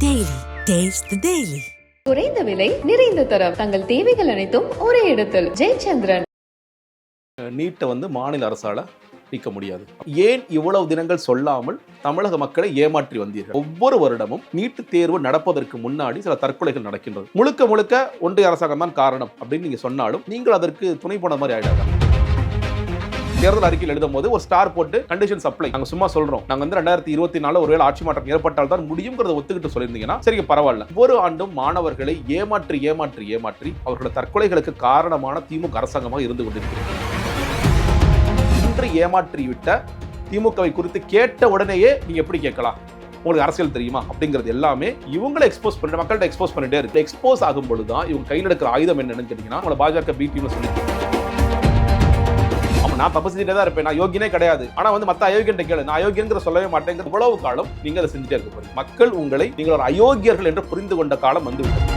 Taste the Daily. குறைந்த விலை நிறைந்த தரம். தங்கள் தேவைகள் அனைத்தும் ஒரே இடத்தில். ஜெயச்சந்திரன். நீட்டை வந்து மாநில அரசால நீக்க முடியாது. ஏன் இவ்வளவு தினங்கள் சொல்லாமல் தமிழக மக்களை ஏமாற்றி வந்தீர்கள்? ஒவ்வொரு வருடமும் நீட்டு தேர்வு நடப்பதற்கு முன்னாடி சில தற்கொலைகள் நடக்கின்றது. முழுக்க முழுக்க ஒன்றிய அரசாங்கம் தான் காரணம் அப்படின்னு நீங்க சொன்னாலும் நீங்கள் அதற்கு துணை போன மாதிரி ஆயிடாங்க தேர்தல் அறிக்கையில் எழுதும் போது ஒரு ஸ்டார் போட்டு கண்டிஷன் சப்ளை நாங்க சும்மா சொல்றோம். நாங்க வந்து ரெண்டாயிரத்தி இருபத்தி நாலு ஒருவேளை ஆட்சி மாற்றம் ஏற்பட்டால் தான் முடியுங்கிறத ஒத்துக்கிட்டு சொல்லியிருந்தீங்கன்னா சரி பரவாயில்ல. ஒவ்வொரு ஆண்டும் மாணவர்களை ஏமாற்றி ஏமாற்றி ஏமாற்றி அவர்களோட தற்கொலைகளுக்கு காரணமான திமுக அரசாங்கமாக இருந்து கொண்டிருக்கிறது. இன்று ஏமாற்றிவிட்ட திமுகவை குறித்து கேட்ட உடனேயே நீங்க எப்படி கேட்கலாம்? உங்களுக்கு அரசியல் தெரியுமா? அப்படிங்கிறது எல்லாமே இவங்களை எக்ஸ்போஸ் பண்ணிட்டு மக்கள்கிட்ட எக்ஸ்போஸ் பண்ணிட்டே இருக்கு. எக்ஸ்போஸ் ஆகும் பொழுது தான் இவங்க கையில் எடுக்கிற ஆயுதம் என்னன்னு கேட்டீங்கன்னா உங்களை பாஜக பி டீம்ல சொல்லி நான் தப்பு செஞ்சுட்டே தான் இருப்பேன். நான் யோகியனே கிடையாது. ஆனா வந்து மத்த அயோக்கியன் கேளு. நான் அயோக்கியங்கிற சொல்லவே மாட்டேங்கிற இவ்வளவு காலம் நீங்க அதை செஞ்சுட்டே இருக்க போறீங்க. மக்கள் உங்களை நீங்கள் ஒரு அயோக்கியர்கள் என்று புரிந்து கொண்ட காலம் வந்து விட்டது.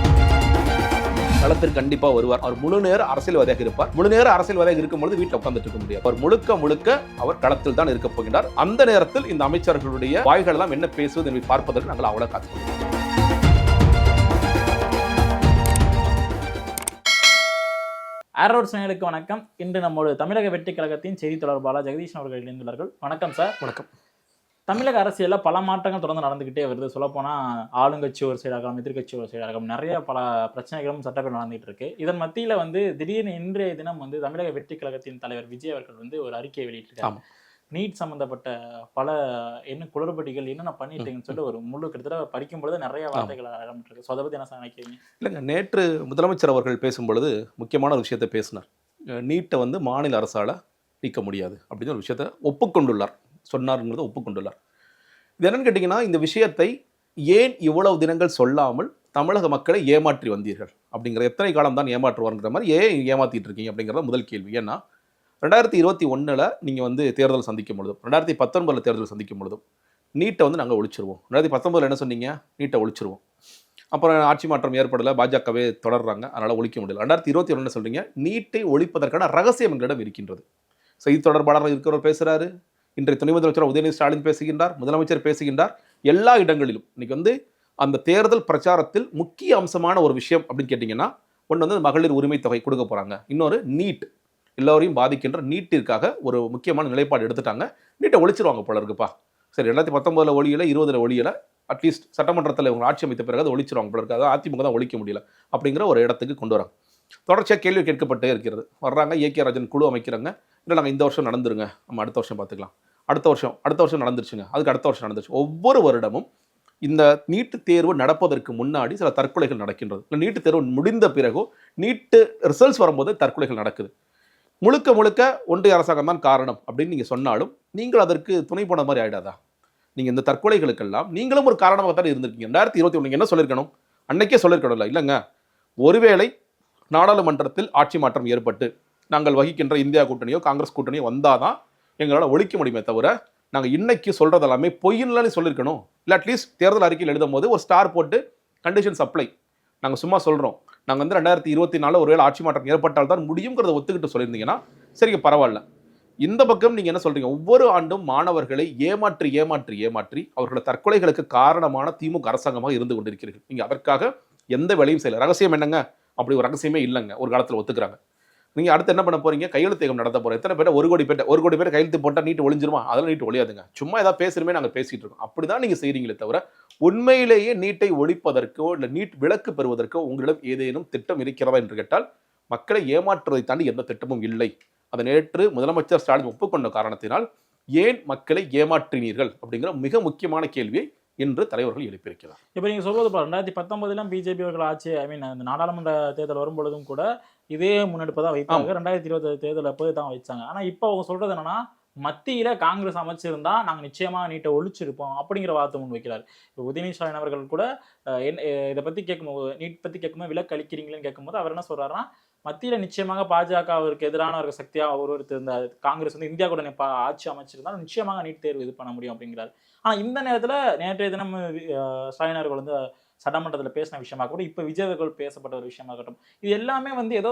களத்திற்கு கண்டிப்பா வருவார். அவர் முழு நேர அரசியல்வாதியாக இருப்பார். முழு நேர அரசியல்வாதியாக இருக்கும்போது வீட்டில் உட்கார்ந்துட்டு இருக்க முடியாது. அவர் முழுக்க முழுக்க அவர் களத்தில் தான் இருக்க போகின்றார். அந்த நேரத்தில் இந்த அமைச்சர்களுடைய வாய்கள் எல்லாம் என்ன பேசுவது என்பதை பார்ப்பதற்கு நாங்கள் அவ்வளவு காத்துக்கொள்கிறோம் ஆரோட் சேனலுக்கு வணக்கம். இன்று நம்மோடு தமிழக வெற்றி கழகத்தின் செய்தி தொடர்பாளர் ஜெகதீஷன் அவர்கள் இணைந்துள்ளார்கள். வணக்கம் சார் வணக்கம். தமிழக அரசியலில் பல மாற்றங்கள் தொடர்ந்து நடந்துகிட்டே வருது. சொல்லப்போனால் ஆளுங்கட்சி ஒரு சைடாகவும் எதிர்க்கட்சி ஒரு சைடாகவும் நிறைய பல பிரச்சனைகளும் சட்டங்கள் நடந்துகிட்டு இருக்கு. இதன் மத்தியில் வந்து திடீர்னு இன்றைய தினம் வந்து தமிழக வெற்றி கழகத்தின் தலைவர் விஜய் அவர்கள் வந்து ஒரு அறிக்கையை வெளியிட்டிருக்காங்க. நீட் சம்பந்தப்பட்ட பல என்ன குளறுபடிகள் என்னென்ன பண்ணிட்டீங்கன்னு சொல்லி ஒரு முழு கிட்டத்தட்ட படிக்கும் பொழுது நிறைய வார்த்தைகள் இருக்கு ஸோ அதை பற்றி என்ன நினைக்கிறீங்க? இல்லைங்க நேற்று முதலமைச்சர் அவர்கள் பேசும் பொழுது முக்கியமான ஒரு விஷயத்தை பேசினார். நீட்டை வந்து மாநில அரசால நீக்க முடியாது அப்படின்னு ஒரு விஷயத்தை ஒப்புக்கொண்டுள்ளார். சொன்னாருங்கிறத ஒப்புக்கொண்டுள்ளார். இது என்னன்னு கேட்டிங்கன்னா இந்த விஷயத்தை ஏன் இவ்வளவு தினங்கள் சொல்லாமல் தமிழக மக்களை ஏமாற்றி வந்தீர்கள்? அப்படிங்கிற எத்தனை காலம் தான் ஏமாற்றுவார்ங்கிற மாதிரி ஏன் ஏமாத்திட்டு இருக்கீங்க அப்படிங்கிறத முதல் கேள்வி. ஏன்னா ரெண்டாயிரத்தி இருபத்தி ஒன்றில் நீங்கள் வந்து தேர்தல் சந்திக்கும் பொழுதும் ரெண்டாயிரத்தி பத்தொன்பதில் தேர்தல் சந்திக்கும் பொழுதும் நீட்டை வந்து நாங்கள் ஒழிச்சிருவோம். ரெண்டாயிரத்தி பத்தொன்பதில் என்ன சொன்னீங்க? நீட்டை ஒழிச்சிருவோம். அப்புறம் ஆட்சி மாற்றம் ஏற்படலை பாஜகவே தொடர்றாங்க அதனால் ஒழிக்க முடியல. ரெண்டாயிரத்தி இருபத்தி ஒன்று சொல்கிறீங்க நீட்டை ஒழிப்பதற்கான ரகசியம் எங்களிடம் இருக்கின்றது. செய்தி தொடர்பாளர் இருக்கிறவர் பேசுகிறாரு இன்றைய துணை முதலமைச்சர் உதயநிதி ஸ்டாலின் பேசுகின்றார் முதலமைச்சர் பேசுகின்றார். எல்லா இடங்களிலும் இன்றைக்கி வந்து அந்த தேர்தல் பிரச்சாரத்தில் முக்கிய அம்சமான ஒரு விஷயம் அப்படின்னு கேட்டிங்கன்னா ஒன்று வந்து மகளிர் உரிமை தொகை கொடுக்க போகிறாங்க இன்னொரு நீட். எல்லோரையும் பாதிக்கின்ற நீட்டிற்காக ஒரு முக்கியமான நிலைப்பாடு எடுத்துட்டாங்க. நீட்டை ஒழிச்சிருவாங்க போல இருக்குப்பா. சரி ரெண்டாயிரத்தி பத்தொம்பதில் ஒழியல இருபதில் ஒழியல அட்லீஸ்ட் சட்டமன்றத்தில் இவங்க ஆட்சி அமைத்த பிறகு அதை ஒழிச்சிருவாங்க போல இருக்காது அதிமுக தான் ஒழிக்க முடியல அப்படிங்கிற ஒரு இடத்துக்கு கொண்டு வராங்க. தொடர்ச்சியாக கேள்வி கேட்கப்பட்டே இருக்கிறது. வர்றாங்க ஏகே ராஜன் குழு அமைக்கிறாங்க. இல்லை நாங்கள் இந்த வருஷம் நடந்துருங்க. நம்ம அடுத்த வருஷம் பார்த்துக்கலாம் அடுத்த வருஷம் அடுத்த வருஷம் நடந்துருச்சுங்க. அதுக்கு அடுத்த வருஷம் நடந்துச்சு ஒவ்வொரு வருடமும் இந்த நீட்டு தேர்வு நடப்பதற்கு முன்னாடி சில தற்கொலைகள் நடக்கின்றது. இல்லை நீட்டு தேர்வு முடிந்த பிறகோ நீட்டு ரிசல்ட்ஸ் வரும்போது தற்கொலைகள் நடக்குது. முழுக்க முழுக்க ஒன்றிய அரசாங்கம் தான் காரணம் அப்படின்னு நீங்கள் சொன்னாலும் நீங்கள் அதற்கு துணை போன மாதிரி ஆகிடாதா நீங்கள் இந்த தற்கொலைகளுக்கெல்லாம் நீங்களும் ஒரு காரணமாக தான் இருந்திருக்கீங்க. ரெண்டாயிரத்தி இருபத்தி ஒன்று என்ன சொல்லியிருக்கணும்? அன்னைக்கே சொல்லியிருக்கணும்ல இல்லைங்க? ஒருவேளை நாடாளுமன்றத்தில் ஆட்சி மாற்றம் ஏற்பட்டு நாங்கள் வகிக்கின்ற இந்தியா கூட்டணியோ காங்கிரஸ் கூட்டணியோ வந்தால் தான் எங்களால் ஒழிக்க முடியுமே தவிர நாங்கள் இன்னைக்கு சொல்கிறதெல்லாமே எல்லாமே பொய்யின்னு சொல்லியிருக்கணும். இல்லை அட்லீஸ்ட் தேர்தல் அறிக்கையில் எழுதும் போது ஒரு ஸ்டார் போட்டு கண்டிஷன் சப்ளை நாங்கள் சும்மா சொல்கிறோம் நாங்கள் வந்து ரெண்டாயிரத்தி இருபத்தி நாலு ஒருவேளை ஆட்சி மாற்றம் ஏற்பட்டால் தான் முடியுங்கிறத ஒத்துக்கிட்டு சொல்லியிருந்தீங்கன்னா சரிங்க பரவாயில்ல. இந்த பக்கம் நீங்கள் என்ன சொல்கிறீங்க ஒவ்வொரு ஆண்டும் மாணவர்களை ஏமாற்றி ஏமாற்றி ஏமாற்றி அவர்களோட தற்கொலைகளுக்கு காரணமான திமுக அரசாங்கமாக இருந்து கொண்டிருக்கிறீர்கள். நீங்கள் அதற்காக எந்த வேலையும் செய்யலை. ரகசியம் என்னங்க? அப்படி ஒரு ரகசியமே இல்லைங்க. ஒரு காலத்தில் ஒத்துக்கிறாங்க. நீங்கள் அடுத்து என்ன பண்ண போறீங்க? கையெழுத்து நடத்த போகிறோம் எத்தனை பேர்? ஒரு கோடி பேர் ஒரு கோடி பேர் கையெழுத்து போட்டால் நீட்டு ஒளிஞ்சிருமா? அதெல்லாம் நீட்டு ஒழியாதுங்க சும்மா ஏதாவது பேசுகிறமே நாங்கள் பேசிகிட்டு இருக்கோம். அப்படிதான் நீங்கள் செய்கிறீங்களே தவிர உண்மையிலேயே நீட்டை ஒழிப்பதற்கோ இல்லை நீட் விலக்கு பெறுவதற்கோ உங்களிடம் ஏதேனும் திட்டம் இருக்கிறதா என்று கேட்டால் மக்களை ஏமாற்றுவதை தாண்டி எந்த திட்டமும் இல்லை. அதை நேற்று முதலமைச்சர் ஸ்டாலின் ஒப்புக்கொண்ட காரணத்தினால் ஏன் மக்களை ஏமாற்றினீர்கள்? அப்படிங்கிற மிக முக்கியமான கேள்வியை இன்று தலைவர்கள் எழுப்பியிருக்கிறார். இப்போ நீங்கள் சொல்வது போல ரெண்டாயிரத்தி பத்தொன்பதுலாம் பிஜேபி அவர்கள் ஆட்சி ஐ மீன் அந்த நாடாளுமன்ற தேர்தல் வரும்பொழுதும் கூட இதே முன்னெடுப்பு தான் வைப்பாங்க ரெண்டாயிரத்தி இருபது தேர்தல் அப்போது தான் வச்சாங்க. ஆனால் இப்போ அவங்க சொல்றது என்னன்னா மத்தியில் காங்கிரஸ் அமைச்சிருந்தா நாங்கள் நிச்சயமாக நீட்டை ஒழிச்சிருப்போம் அப்படிங்கிற வார்த்தை முன் வைக்கிறார். இப்போ உதயநிதி ஸ்டாலின் அவர்கள் கூட என் என்ன இதை பற்றி கேட்கும்போது நீட் பற்றி கேட்கும்போது விலக்கு அளிக்கிறீங்களேன்னு கேட்கும்போது அவர் என்ன சொல்கிறாருன்னா மத்தியில் நிச்சயமாக பாஜக அவருக்கு எதிரான ஒரு சக்தியாக ஒரு ஒருத்தர் இந்த காங்கிரஸ் வந்து இந்தியா கூட ஆட்சி அமைச்சிருந்தாலும் நிச்சயமாக நீட் தேர்வு இது பண்ண முடியும் அப்படிங்கிறார். ஆனால் இந்த நேரத்தில் நேற்றைய தினம் ஸ்டாலின் அவர்கள் வந்து சட்டமன்றத்தில் பேசின விஷயமா கூட இப்போ விஜய் அவர்கள் பேசப்பட்ட ஒரு விஷயமா இருக்கட்டும். இது எல்லாமே வந்து ஏதோ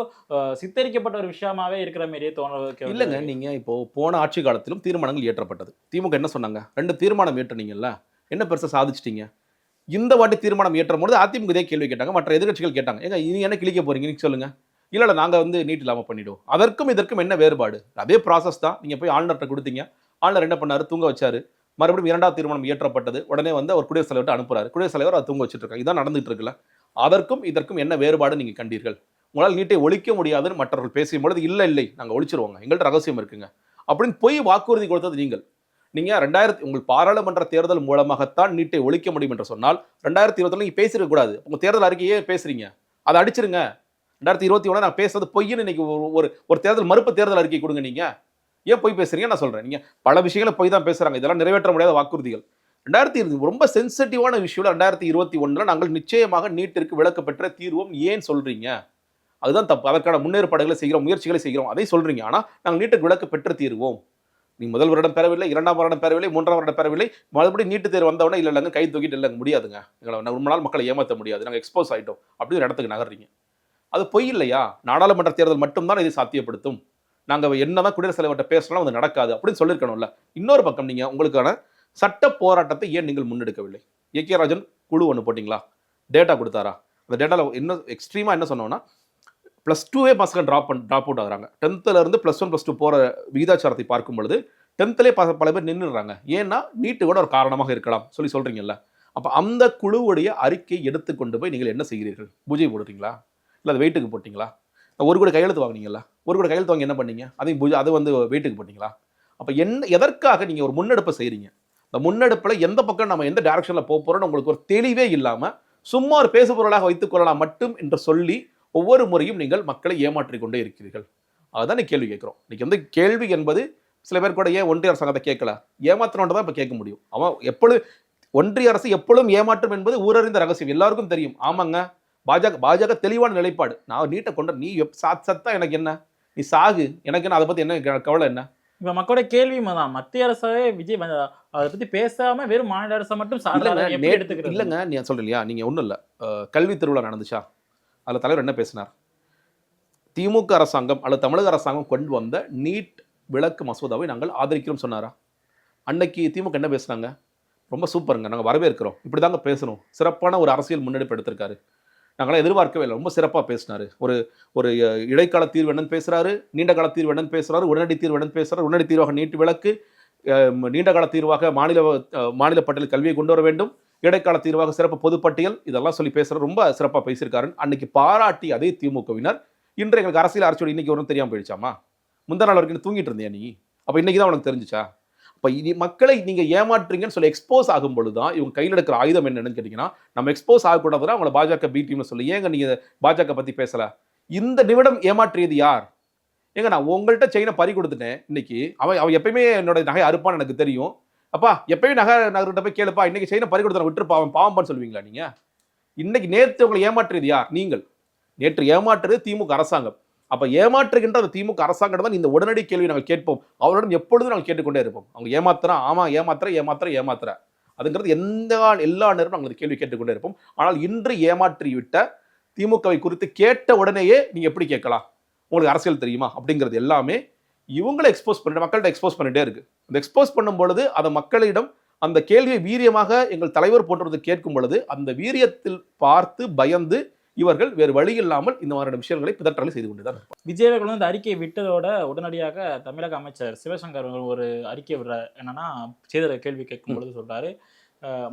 சித்தரிக்கப்பட்ட ஒரு விஷயமாவே இருக்கிற மாதிரியே தோணுறதுக்கு இல்லைங்க நீங்கள் இப்போ போன ஆட்சி காலத்திலும் தீர்மானங்கள் இயற்றப்பட்டது. திமுக என்ன சொன்னாங்க? ரெண்டு தீர்மானம் ஏற்றுனீங்கல்ல என்ன பெருசாக சாதிச்சிட்டீங்க? இந்த வாட்டி தீர்மானம் ஏற்றும் பொழுது அதிமுக இதே கேள்வி கேட்டாங்க மற்ற எதிர்க்கட்சிகள் கேட்டாங்க. ஏங்க நீங்கள் என்ன கிழிக்க போறீங்க நீங்க சொல்லுங்க. இல்லை இல்ல வந்து நீட் இல்லாமல் பண்ணிவிடுவோம் அதற்கும் இதற்கும் என்ன வேறுபாடு? அதே ப்ராசஸ் தான். நீங்கள் போய் ஆளுநர்கிட்ட கொடுத்தீங்க. ஆளுநர் என்ன பண்ணார்? தூங்க வச்சாரு. மறுபடியும் இரண்டாவது தீர்மானம் இயற்றப்பட்டது. உடனே வந்து அவர் குடியரசுத் தலைவர்கிட்ட அனுப்புறாரு. குடியரசுத் தலைவர் அதை தூங்க வச்சுட்டு இருக்காங்க இதான் நடந்துட்டு இருக்குல்ல அதற்கும் இதற்கும் என்ன வேறுபாடு நீங்க கண்டீர்கள்? உங்களால் நீட்டை ஒழிக்க முடியாதுன்னு மற்றவர்கள் பேசும் பொழுது இல்லை இல்லை நாங்கள் ஒழிச்சிருவோங்க. எங்கள்கிட்ட ரகசியம் இருக்குங்க. அப்படின்னு போய் வாக்குறுதி கொடுத்தது நீங்கள். நீங்க ரெண்டாயிரத்தி உங்கள் பாராளுமன்ற தேர்தல் மூலமாகத்தான் நீட்டை ஒழிக்க முடியும் என்று சொன்னால் ரெண்டாயிரத்தி இருபத்தி நீங்க பேசிருக்க கூடாது. உங்க தேர்தல் அறிக்கையே பேசுறீங்க. அதை அடிச்சிருங்க. ரெண்டாயிரத்தி இருபத்தி ஒன்று நான் பேசுறது பொய்ன்னு இன்னைக்கு ஒரு- ஒரு தேர்தல் மறுப்பு தேர்தல் அறிக்கை கொடுங்க நீங்கள் ஏன் பொய் பேசுறீங்க? நான் சொல்றேன். நீங்க பல விஷயங்களை பொய் தான் பேசுறாங்க. இதெல்லாம் நிறைவேற்ற முடியாத வாக்குறுதிகள். ரெண்டாயிரத்தி இருபது ரொம்ப சென்சிட்டிவான விஷயம் ரெண்டாயிரத்தி இருபத்தி ஒன்றில் நாங்கள் நிச்சயமாக நீட்டிற்கு விளக்க பெற்ற தீர்வோம் ஏன் சொல்றீங்க? அதுதான் தப்பு. அதற்கான முன்னேற்பாடுகளை செய்கிறோம் முயற்சிகளை செய்கிறோம். அதை சொல்றீங்க. ஆனால் நாங்கள் நீட்டுக்கு விளக்கு பெற்று தீர்வோம். நீ முதல் வருடம் பெறவில்லை இரண்டாம் வருடம் பெறவில்லை மூன்றாம் வருடம் பெறவில்லை. மறுபடியும் நீட்டு தேர்வு வந்தவொடனே இல்லை இல்லைங்க கை தூக்கிட்டு இல்லைங்க முடியாதுங்க. எங்களை ரொம்ப நாள் மக்களை ஏமாற்ற முடியாது. நாங்கள் எக்ஸ்போஸ் ஆகிட்டோம் அப்படி ஒரு இடத்துக்கு நகர்றீங்க. அது பொய் இல்லையா? நாடாளுமன்ற தேர்தல் மட்டும்தான் இதை சாத்தியப்படுத்தும்? நாங்கள் என்னதான் குடியரசுத் தலைவர்கிட்ட பேசலாம் அது நடக்காது அப்படின்னு சொல்லியிருக்கணும்ல. இன்னொரு பக்கம் நீங்கள் உங்களுக்கான சட்ட போராட்டத்தை ஏன் நீங்கள் முன்னெடுக்கவில்லை? ஏ கே ராஜன் குழு ஒன்று போட்டிங்களா? டேட்டா கொடுத்தாரா? அந்த டேட்டாவில் இன்னும் எக்ஸ்ட்ரீமாக என்ன சொன்னோம்னா ப்ளஸ் டூவே பசங்க ட்ராப் பண்ண ட்ராப் அவுட் ஆகுறாங்க. டென்த்தில் இருந்து ப்ளஸ் ஒன் ப்ளஸ் டூ போகிற விகிதாச்சாரத்தை பார்க்கும் பொழுது டென்த்துலேயே ப பல பேர் நின்றுடுறாங்க ஏன்னா நீட்டு கூட ஒரு காரணமாக இருக்கலாம் சொல்லி சொல்கிறீங்கல்ல அப்போ அந்த குழுவுடைய அறிக்கை எடுத்துக்கொண்டு போய் நீங்கள் என்ன செய்கிறீர்கள்? பூஜை போடுறீங்களா? இல்லை அது வெயிட்டுக்கு போட்டிங்களா? ஒரு கூட கையெழுத்து வாங்குனீங்களா ஒரு கூட கையெழுத்து வாங்கி என்ன பண்ணீங்க? அதையும் பூஜை அது வந்து வீட்டுக்கு போட்டிங்களா? அப்போ என்ன எதற்காக நீங்கள் ஒரு முன்னெடுப்பை செய்கிறீங்க இந்த முன்னெடுப்பில் எந்த பக்கம் நம்ம எந்த டைரக்ஷனில் போக போகிறோம்னு உங்களுக்கு ஒரு தெளிவே இல்லாமல் சும்மா ஒரு பேசுபொருளாக வைத்துக்கொள்ளலாம் மட்டும் என்று சொல்லி ஒவ்வொரு முறையும் நீங்கள் மக்களை ஏமாற்றி கொண்டே இருக்கிறீர்கள். அதுதான் நீ கேள்வி கேட்குறோம். இன்றைக்கி வந்து கேள்வி என்பது சில பேர் கூட ஏன் ஒன்றிய அரசாங்கத்தை கேட்கல? ஏமாத்தினோட தான் இப்போ கேட்க முடியும். அவன் எப்பொழுது ஒன்றிய அரசு எப்பொழுதும் ஏமாற்றும் என்பது ஊரறிந்த ரகசியம். எல்லாருக்கும் தெரியும். ஆமாங்க. பாஜக பாஜக தெளிவான நிலைப்பாடு. நான் நீட்டை கொண்ட நீ எப்- சாத் சத்தா எனக்கு என்ன? நீ சாகு. எனக்கு என்ன அதை பத்தி என்ன கவலை என்ன? இப்ப மக்களோட கேள்வி தான் மத்திய அரசாவே விஜய் அதை பத்தி பேசாம வெறும் மாநில அரசை மட்டும் சாடுறாங்க இல்லைங்க, நீ சொல்றீங்களா நீங்க ஒண்ணும் இல்ல. அஹ், கல்வி திருவிழா நடந்துச்சா? அதுல தலைவர் என்ன பேசினார்? திமுக அரசாங்கம் அல்லது தமிழக அரசாங்கம் கொண்டு வந்த நீட் விளக்கு மசோதாவை நாங்கள் ஆதரிக்கிறோம் சொன்னாரா? அன்னைக்கு திமுக என்ன பேசுனாங்க? ரொம்ப சூப்பருங்க. நாங்கள் வரவேற்கிறோம். இப்படி தாங்க பேசணும். சிறப்பான ஒரு அரசியல் முன்னெடுப்பு எடுத்திருக்காரு. நாங்களாம் எதிர்பார்க்கவே இல்லை. ரொம்ப சிறப்பாக பேசினாரு. ஒரு ஒரு இடைக்கால தீர்வு என்னன்னு பேசுகிறாரு நீண்ட கால தீர்வு என்னன்னு பேசுகிறாரு உடனடி தீர்வு என்னன்னு பேசுறாரு உடனடி தீர்வாக நீட்டு விளக்கு நீண்ட கால தீர்வாக மாநில மாநில பட்டியல் கல்வியை கொண்டு வர வேண்டும். இடைக்கால தீர்வாக சிறப்பு பொதுப்பட்டியல் இதெல்லாம் சொல்லி பேசுகிற ரொம்ப சிறப்பாக பேசியிருக்காரு அன்னைக்கு பாராட்டி அதே திமுகவினர் இன்று எங்களுக்கு அரசியல் அரசியல் இன்னைக்கு ஒன்றும் தெரியாமல் போயிடுச்சாமா முந்தா நாள் வரைக்கும் தூங்கிட்டு இருந்தியா நீ? அப்போ இன்றைக்கி தான் உனக்கு தெரிஞ்சுச்சா? இப்போ இனி மக்களை நீங்கள் ஏமாற்றுறீங்கன்னு சொல்லி எக்ஸ்போஸ் ஆகும் பொழுது தான் இவங்க கையில் எடுக்கிற ஆயுதம் என்னன்னு கேட்டிங்கன்னா நம்ம எக்ஸ்போஸ் ஆகக்கூடாதுன்னா அவங்கள பாஜக பி டீம்னு சொல்லி. ஏங்க நீங்கள் பாஜக பற்றி பேசலை? இந்த நிமிடம் ஏமாற்றியது யார்? ஏங்க நான் உங்கள்கிட்ட செயினை பறி கொடுத்துட்டேன் இன்னைக்கு. அவன் அவன் எப்பயுமே என்னோட நகை அறுப்பான்னு எனக்கு தெரியும். அப்பா எப்பயும் நகை நகர்கிட்ட போய் கேளுப்பா. இன்னைக்கு செயினை பறி கொடுத்து விட்டுருப்பா. அவன் பாவம்பான்னு சொல்லுவீங்களா நீங்கள் இன்னைக்கு நேற்று உங்களை ஏமாற்றியது யார்? நீங்கள். நேற்று ஏமாற்றுறது திமுக அரசாங்கம். அப்போ ஏமாற்றுகின்ற அந்த திமுக அரசாங்கம் தான் இந்த உடனடி கேள்வி நாங்கள் கேட்போம். அவரிடம் எப்பொழுதும் நாங்கள் கேட்டுக்கொண்டே இருப்போம். அவங்க ஏமாத்துறா? ஆமாம் ஏமாத்துற ஏமாத்துற ஏமாத்துற. அதுங்கிறது எந்த எல்லா நேரமும் நாங்கள் அந்த கேள்வி கேட்டுக்கொண்டே இருப்போம். ஆனால் இன்று ஏமாற்றி விட்ட திமுகவை குறித்து கேட்ட உடனேயே நீங்கள் எப்படி கேட்கலாம்? உங்களுக்கு அரசியல் தெரியுமா? அப்படிங்கிறது எல்லாமே இவங்களை எக்ஸ்போஸ் பண்ணிட்டு மக்கள்கிட்ட எக்ஸ்போஸ் பண்ணிட்டே இருக்கு. அந்த எக்ஸ்போஸ் பண்ணும் பொழுது அதை மக்களிடம் அந்த கேள்வியை வீரியமாக எங்கள் தலைவர் போன்றது கேட்கும் பொழுது அந்த வீரியத்தில் பார்த்து பயந்து இவர்கள் வேறு வழி இல்லாமல் இந்த மாதிரியான விஷயங்களை பிதற்றலை செய்து கொண்டுதான் இருப்பாங்க. விஜய் அவர்கள் வந்து அறிக்கையை விட்டதோட உடனடியாக தமிழக அமைச்சர் சிவசங்கர் ஒரு அறிக்கை விடுறார். என்னன்னா செய்தியாளர் கேள்வி கேட்கும் பொழுது சொல்றாரு.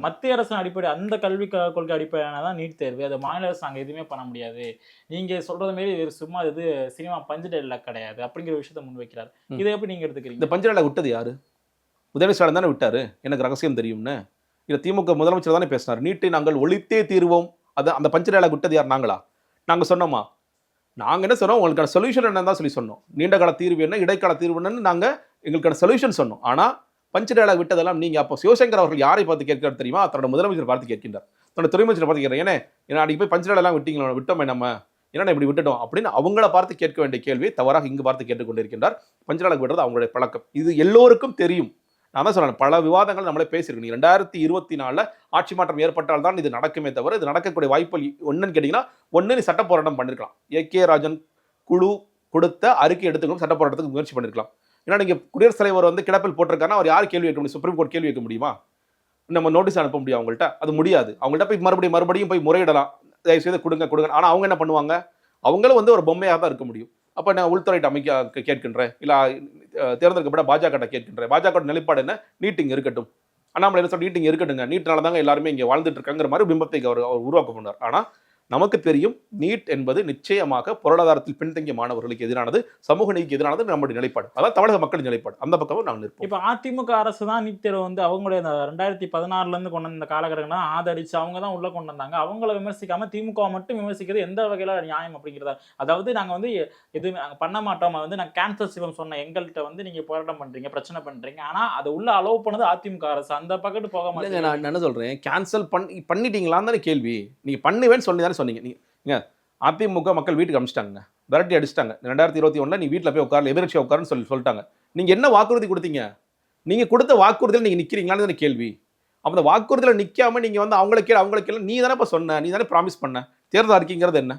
மத்திய அரசின் அடிப்படை அந்த கல்வி கொள்கை அடிப்படையான தான் நீட் தேர்வு. அது மாநில அரசாங்கம் எதுவுமே பண்ண முடியாது. நீங்க சொல்றது மாரி இது சும்மா இது சினிமா பஞ்சு டெல்ல கிடையாது அப்படிங்கிற விஷயத்த முன்வைக்கிறார். இதை எப்படி நீங்க எடுத்துக்கிறீங்க? இந்த பஞ்சநாளை விட்டது யாரு? உதயநிதி ஸ்டாலின் தானே விட்டாரு. எனக்கு ரகசியம் தெரியும்னு. இல்ல திமுக முதலமைச்சர் தானே பேசினார். நீட்டை நாங்கள் ஒழித்தே தீர்வோம். அது அந்த பஞ்சநாளை விட்டது யார்? நாங்களா? நாங்கள் சொன்னோமா? நாங்கள் என்ன சொன்னோம்? உங்களுக்கான சொல்யூஷன் என்னன்னு தான் சொல்லி சொன்னோம். நீண்ட கால தீர்வு என்ன இடைக்கால தீர்வு என்னன்னு நாங்கள் எங்களுக்கான சொல்யூஷன் சொன்னோம். ஆனால் பஞ்ச டயலாக் விட்டதெல்லாம் நீங்கள் அப்போ சிவசங்கர் அவர்கள் யாரை பார்த்து கேட்கிறார் தெரியுமா? தன்னோட முதலமைச்சர் பார்த்து கேட்கின்றார். தன்னோட துறைமைச்சர் பார்த்து கேட்கிறேன் ஏன்னா ஏன்னா அன்னைக்கு போய் பஞ்ச டயலாக் விட்டீங்களா? விட்டோமே நம்ம? என்னடா இப்படி விட்டுட்டோம்? அப்படின்னு அவங்கள பார்த்து கேட்க வேண்டிய கேள்வியை தவறாக இங்கு பார்த்து கேட்டுக்கொண்டிருக்கின்றார் பஞ்ச விடுறது அவங்களுடைய பழக்கம். இது எல்லோருக்கும் தெரியும். நான் தான் சொல்கிறேன் பல விவாதங்கள் நம்மளே பேசியிருக்கோம் நீங்க ரெண்டாயிரத்தி இருபத்தி நாலில் ஆட்சி மாற்றம் ஏற்பட்டால் தான் இது நடக்குமே தவிர இது நடக்கக்கூடிய வாய்ப்புகள் ஒன்றுன்னு கேட்டிங்கன்னா ஒன்று நீ சட்ட போராட்டம் பண்ணிருக்கலாம். ஏ. கே. ராஜன் குழு கொடுத்த அறிக்கை எடுத்துக்கணும் சட்ட போராட்டத்துக்கு முயற்சி பண்ணிருக்கலாம். ஏன்னா நீங்கள் குடியரசுத் தலைவர் வந்து கிடப்பில் போட்டிருக்காருன்னா அவர் யார் கேள்வி வைக்க முடியும்? சுப்ரீம் கோர்ட் கேள்வி வைக்க முடியுமா? நம்ம நோட்டீஸ் அனுப்ப முடியும் அவங்கள்ட்ட? அது முடியாது. அவங்கள்ட்ட போய் மறுபடியும் மறுபடியும் போய் முறையிடலாம். தயவு செய்து கொடுங்க கொடுங்க. ஆனால் அவங்க என்ன பண்ணுவாங்க? அவங்களும் வந்து ஒரு பொம்மையாக தான் இருக்க முடியும். அப்போ நான் உள்துறையிட்ட அமைக்க கேட்கின்றேன். இல்லை தேர்ந்தெடுக்கப்பட்ட பாஜக கேட்கின்றேன். பாஜக நிலைப்பாடு என்ன? நீட்டிங் இருக்கட்டும். அண்ணாமலை என்ன சொல்ல நீட்டிங் இருக்கட்டுங்க நீட்டினால தாங்க எல்லாருமே இங்கே வாழ்ந்துட்டு இருக்காங்கிற மாதிரி பிம்பத்தை அவர் அவர் உருவாக்க பண்ணார் ஆனால் நமக்கு தெரியும் நீட் என்பது நிச்சயமாக பொருளாதாரத்தில் பின்தங்கிய மாணவர்களுக்கு எதிரானது சமூக நீதிக்கு எதிரானது நம்முடைய நிலைப்பாடு. அதான் தமிழக மக்களின் நிலைப்பாடு. அந்த பக்கமும் நாங்கள் நிற்போம். இப்போ அதிமுக அரசு தான் நீட் தேர்வு வந்து அவங்களுடைய ரெண்டாயிரத்தி பதினாறுல இருந்து கொண்டு வந்த காலகட்டங்கள்லாம் ஆதரிச்சு அவங்க தான் உள்ள கொண்டு வந்தாங்க. அவங்கள விமர்சிக்காம திமுக மட்டும் விமர்சிக்கிறது எந்த வகையில நியாயம் அப்படிங்கிறத? அதாவது நாங்க வந்து எதுவுமே நாங்க பண்ண மாட்டோம். வந்து நாங்க கேன்சர் சிவம் சொன்ன எங்கள்கிட்ட வந்து நீங்க போராட்டம் பண்றீங்க பிரச்சனை பண்றீங்க. ஆனா அதை உள்ள அலோவ் பண்ணது அதிமுக அரசு. அந்த பக்கத்து போக மாட்டேங்க நான் என்ன சொல்றேன்? கேன்சல் பண்ணி பண்ணிட்டீங்களான்னு தானே கேள்வி. நீங்க பண்ணுவேன்னு சொல்லி தானே சொன்னீங்க. நீங்க அதிமுக மக்கள் வீட்டுக்கு அனுப்பிச்சிட்டாங்க விரட்டி அடிச்சிட்டாங்க. ரெண்டாயிரத்தி இருபத்தி ஒன்றில் நீ வீட்டில் போய் உட்காரு எதிர்ச்சி உட்காருன்னு சொல்லி சொல்லிட்டாங்க. நீங்க என்ன வாக்குறுதி கொடுத்தீங்க? நீங்க கொடுத்த வாக்குறுதியில் நீங்க நிற்கிறீங்களான்னு கேள்வி. அப்ப அந்த வாக்குறுதியில் நிக்காம நீங்க வந்து அவங்கள கேள அவங்கள கேள நீ தானே இப்போ சொன்ன நீ தானே ப்ராமிஸ் பண்ண. தேர்தல் அறிக்கைங்கிறது என்ன?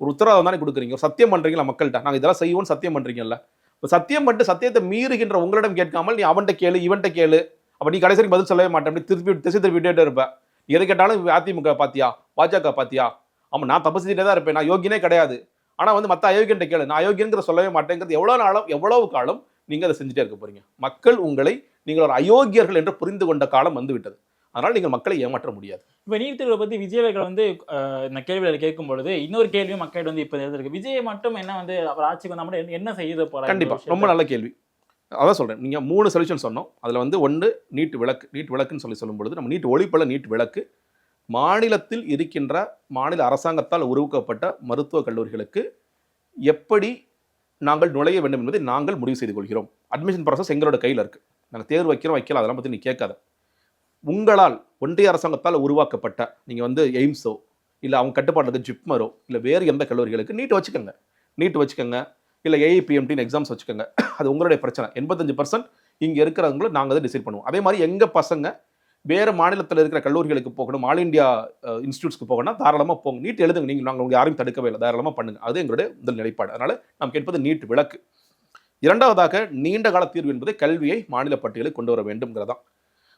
ஒரு உத்தரவாதம் தானே கொடுக்குறீங்க. ஒரு சத்தியம் பண்றீங்களா மக்கள்கிட்ட? நாங்க இதெல்லாம் செய்வோம்னு சத்தியம் பண்றீங்கல்ல. இப்போ சத்தியம் பண்ணிட்டு சத்தியத்தை மீறுகின்ற உங்களிடம் கேட்காமல் நீ அவன்கிட்ட கேளு இவன்கிட்ட கேளு. அப்ப நீ கடைசி பதில் சொல்லவே மாட்டேன். அப்படி திருப்பி திசை திருப்பிட்டே இருப்பேன் எது கேட்டாலும் அதிமுக பாத்தியா பாஜக பாத்தியா ஆமா நான் தப்பு செஞ்சுட்டே தான் இருப்பேன். நான் யோகியனே கிடையாது. ஆனா வந்து மத்த அயோக்கியன்ட்ட கேளு. நான் அயோக்கியங்கிற சொல்லவே மாட்டேங்கிறது எவ்வளவு நாளும் எவ்வளவு காலம் நீங்க அதை செஞ்சுட்டே இருக்க போறீங்க. மக்கள் உங்களை நீங்கள் ஒரு அயோக்கியர்கள் என்று புரிந்து கொண்ட காலம் வந்து விட்டது. அதனால் நீங்கள் மக்களை ஏமாற்ற முடியாது. இப்ப நீட் தேர்வை பத்தி விஜய் அவர்கள் வந்து இந்த கேள்விகளை கேட்கும் பொழுது இன்னொரு கேள்வியும் மக்கள் வந்து இப்ப இருக்கு விஜய் மட்டும் என்ன வந்து அவர் ஆட்சிக்கு வந்தா மட்டும் என்ன- செய்ய போறாரு? இந்த கண்டிப்பா விஷயத்துல? ரொம்ப நல்ல கேள்வி. அதான் சொல்றேன். நீங்க மூணு சொல்யூஷன் சொன்னோம். அதுல வந்து ஒன்று நீட் விளக்கு நீட் விளக்குன்னு சொல்லி சொல்லும் பொழுது நம்ம நீட் ஒளிப்பல நீட் விளக்கு மாநிலத்தில் இருக்கின்ற மாநில அரசாங்கத்தால் உருவாக்கப்பட்ட மருத்துவக் கல்லூரிகளுக்கு எப்படி நாங்கள் நுழைய வேண்டும் என்பதை நாங்கள் முடிவு செய்து கொள்கிறோம். அட்மிஷன் ப்ராசஸ் எங்களோட கையில் இருக்குது நாங்கள் தேர்வு வைக்கிறோம் வைக்கலாம் அதெல்லாம் பற்றி நீ கேட்காத. உங்களால் ஒன்றிய அரசாங்கத்தால் உருவாக்கப்பட்ட நீங்கள் வந்து எய்ம்ஸோ இல்லை அவங்க கட்டுப்பாட்டில் ஜிப்மரோ இல்லை வேறு எந்த கல்லூரிகளுக்கு நீட் வச்சுக்கோங்க. நீட் வச்சுக்கோங்க இல்லை ஏஐபிஎம்டின்னு எக்ஸாம்ஸ் வச்சுக்கோங்க. அது உங்களுடைய பிரச்சனை. எண்பத்தஞ்சு பர்சன்ட் இங்கே இருக்கிறவங்கள நாங்கள் தான் டிசைட் பண்ணுவோம். அதே மாதிரி எங்கள் பசங்க வேறு மாநிலத்தில் இருக்கிற கல்லூரிகளுக்கு போகணும் ஆல் இந்தியா இன்ஸ்டியூட்ஸ்க்கு போகணும் தாராளமாக போங்க. நீட் எழுதுங்க. நீங்கள் நாங்கள் உங்களுக்கு யாரையும் தடுக்கவே இல்லை. தாராளமாக பண்ணுங்க. அது எங்களுடைய முதல் நிலைப்பாடு. அதனால் நாம் கேட்பது நீட் விளக்கு. இரண்டாவதாக நீண்ட கால தீர்வு என்பது கல்வியை மாநில பட்டியலுக்கு கொண்டு வர வேண்டும்ங்கிறதான்.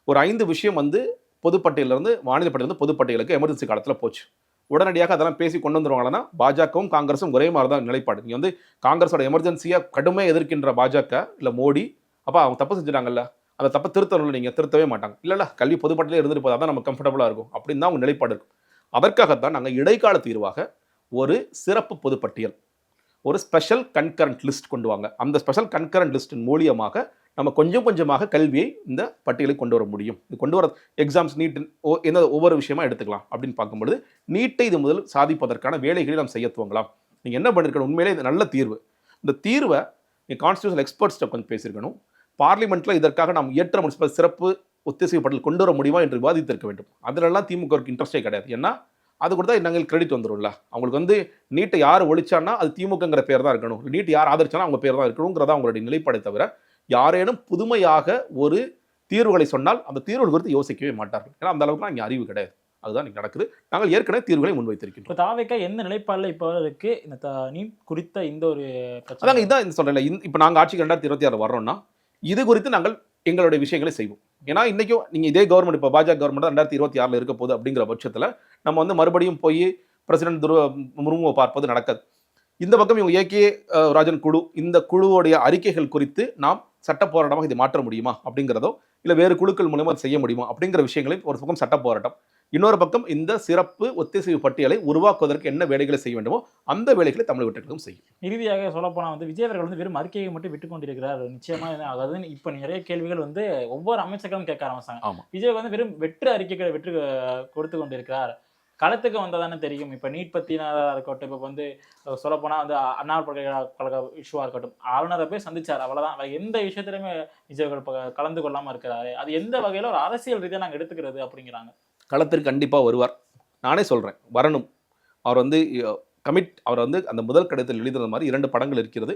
ஒரு ஐந்து விஷயம் வந்து பொதுப்பட்டியலிருந்து மாநில பட்டியலிருந்து பொதுப்பட்டியலுக்கு எமர்ஜென்சி காலத்தில் போச்சு. உடனடியாக அதெல்லாம் பேசி கொண்டு வந்துருவாங்கன்னா பாஜகவும் காங்கிரஸும் ஒரே மாதிரி தான் நிலைப்பாடு. நீங்கள் வந்து காங்கிரஸோட எமர்ஜென்சியாக கடுமையாக எதிர்க்கின்ற பாஜக இல்லை மோடி அப்போ அவங்க தப்பு செஞ்சுட்டாங்கல்ல? அந்த தப்பை திருத்தணும்ல நீங்கள் திருத்தவே மாட்டாங்க. இல்லை இல்லை கல்வி பொதுப்பட்டியலே இருந்துட்டு போதா தான் நம்ம கம்ஃபர்டபுளாக இருக்கும். அப்படின்னு தான் அவங்க நிலைப்பாடு இருக்கும். அதற்காகத்தான் நாங்கள் இடைக்கால தீர்வாக ஒரு சிறப்பு பொதுப்பட்டியல் ஒரு ஸ்பெஷல் கன்கரண்ட் லிஸ்ட் கொண்டு வாங்க. அந்த ஸ்பெஷல் கன்கரண்ட் லிஸ்டின் மூலியமாக நம்ம கொஞ்சம் கொஞ்சமாக கல்வியை இந்த பட்டியலுக்கு கொண்டு வர முடியும். இது கொண்டு வர எக்ஸாம்ஸ் நீட் எந்த ஒவ்வொரு விஷயமா எடுத்துக்கலாம் அப்படின்னு பார்க்கும்பொழுது நீட்டை இது முதல் சாதிப்பதற்கான வேலைகளை நாம் செய்ய துவங்கலாம். நீங்கள் என்ன பண்ணிருக்கணும்? உண்மையிலே இது நல்ல தீர்வு. இந்த தீர்வை நீங்கள் கான்ஸ்டியூஷன் எக்ஸ்பர்ட்ஸ்ட்ட கொஞ்சம் பேசியிருக்கணும். பார்லிமெண்ட்டில் இதற்காக நாம் இயற்ற முனிசிபல் சிறப்பு ஒத்திசைவு பட்டியல் கொண்டு வர முடியுமா என்று விவாதித்திருக்க வேண்டும். அதிலெல்லாம் திமுகவுக்கு இன்ட்ரெஸ்டே கிடையாது. ஏன்னா அது கூட தான் நாங்கள் கிரெடிட் வந்துடும்ல அவங்களுக்கு வந்து நீட்டை யார் ஒழிச்சான்னா அது திமுகங்கிற பேர் தான் இருக்கணும். நீட் யார் ஆதரிச்சாலும் அவங்க பேர் தான் இருக்கணுங்கிறதா அவங்களுடைய நிலைப்பாடை தவிர யாரேனும் புதுமையாக ஒரு தீர்வுகளை சொன்னால் அந்த தீர்வுகள் குறித்து யோசிக்கவே மாட்டார்கள். ஏன்னா அந்த அளவுக்கு இங்கே அறிவு கிடையாது. அதுதான் இங்கே நடக்குது. நாங்கள் ஏற்கனவே தீர்வுகளை முன்வைத்திருக்கின்றோம். இப்ப தாவேக்கா எந்த நிலைப்பாடுல இப்போ இருக்கு இந்த நீட் குறித்த இந்த ஒரு அதாங்க இதான் சொல்றேன் இப்போ நாங்கள் ஆட்சிக்கு ரெண்டாயிரத்தி இருபத்தி ஆறு வர்றோம்னா இது குறித்து நாங்கள் எங்களுடைய விஷயங்களை செய்வோம். ஏன்னா இன்றைக்கும் நீங்கள் இதே கவர்மெண்ட் இப்போ பாஜக கவர்மெண்ட் ரெண்டாயிரத்தி இருபத்தி ஆறில் இருக்க போகுது அப்படிங்கிற பட்சத்தில் நம்ம வந்து மறுபடியும் போய் பிரசிடென்ட் துருவ முர்முவை பார்ப்பது நடக்காது. இந்த பக்கம் இவங்க ஏகே ராஜன் குழு இந்த குழுவுடைய அறிக்கைகள் குறித்து நாம் சட்ட போராட்டமாக இதை மாற்ற முடியுமா அப்படிங்கிறதோ இல்லை வேறு குழுக்கள் மூலமாக செய்ய முடியுமா அப்படிங்கிற விஷயங்களை ஒரு பக்கம் சட்ட போராட்டம் இன்னொரு பக்கம் இந்த சிறப்பு ஒத்திசைவு பட்டியலை உருவாக்குவதற்கு என்ன வேலைகளை செய்ய வேண்டுமோ அந்த வேலைகளை தமிழ் வெற்றிகளும் செய்யும். இறுதியாக சொல்லப்போனா வந்து விஜய் அவர்கள் வந்து வெறும் அறிக்கையை மட்டும் விட்டு கொண்டிருக்கிறார். நிச்சயமா இது- அதாவது இப்ப நிறைய கேள்விகள் வந்து ஒவ்வொரு அமைச்சர்களும் கேட்க ஆரம்பிச்சாங்க. விஜய் வந்து வெறும் வெற்று அறிக்கைகளை வெற்று கொடுத்து கொண்டிருக்கிறார். களத்துக்கு வந்ததானே தெரியும். இப்ப நீட் பத்தினதா இருக்கட்டும் இப்ப வந்து சொல்ல போனா வந்து அண்ணா பல்கலைக்கழக இஷ்யூவா இருக்கட்டும் ஆளுநரை போய் சந்திச்சார். அவ்வளவுதான். வேற எந்த விஷயத்திலுமே விஜய் கலந்து கொள்ளாம இருக்கிறாரு. அது எந்த வகையில ஒரு அரசியல் ரீதியா நாங்க எடுத்துக்கிறது அப்படிங்கிறாங்க. களத்திற்கு கண்டிப்பாக வருவார். நானே சொல்கிறேன் வரணும். அவர் வந்து கமிட் அவர் வந்து அந்த முதல் கடிதத்தில் எழுதுன மாதிரி இரண்டு படங்கள் இருக்கிறது.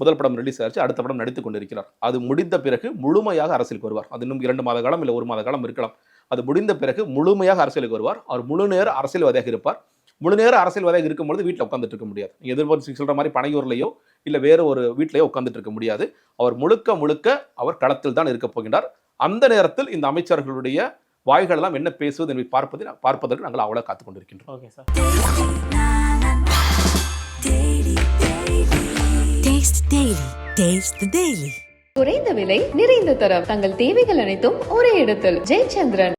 முதல் படம் ரிலீஸ் ஆகிடுச்சு அடுத்த படம் நடித்து கொண்டிருக்கிறார். அது முடிந்த பிறகு முழுமையாக அரசியலுக்கு வருவார். அது இன்னும் இரண்டு மாத காலம் இல்லை ஒரு மாத காலம் இருக்கலாம். அது முடிந்த பிறகு முழுமையாக அரசியலுக்கு வருவார். அவர் முழு நேர அரசியல்வாதியாக இருப்பார். முழு நேர அரசியல்வாதியாக இருக்கும்பொழுது வீட்டில் உட்காந்துட்டு இருக்க முடியாது. எதிர்பார்த்து சொல்கிற மாதிரி பனையூர்லையோ இல்லை வேறு ஒரு வீட்டிலையோ உட்காந்துட்டு இருக்க முடியாது. அவர் முழுக்க முழுக்க அவர் களத்தில் தான் இருக்க போகின்றார். அந்த நேரத்தில் இந்த அமைச்சர்களுடைய வாய்களெல்லாம் என்ன பேசுவது என்பதை பார்ப்பதை பார்ப்பதற்கு நாங்கள் அவ்வளோ காத்து கொண்டிருக்கின்றோம் okay sir Taste the Daily. Taste the Daily. குறைந்த விலை நிறைந்த தரம் தங்கள் தேவைகள் அனைத்தும் ஒரே இடத்தில் ஜெயச்சந்திரன்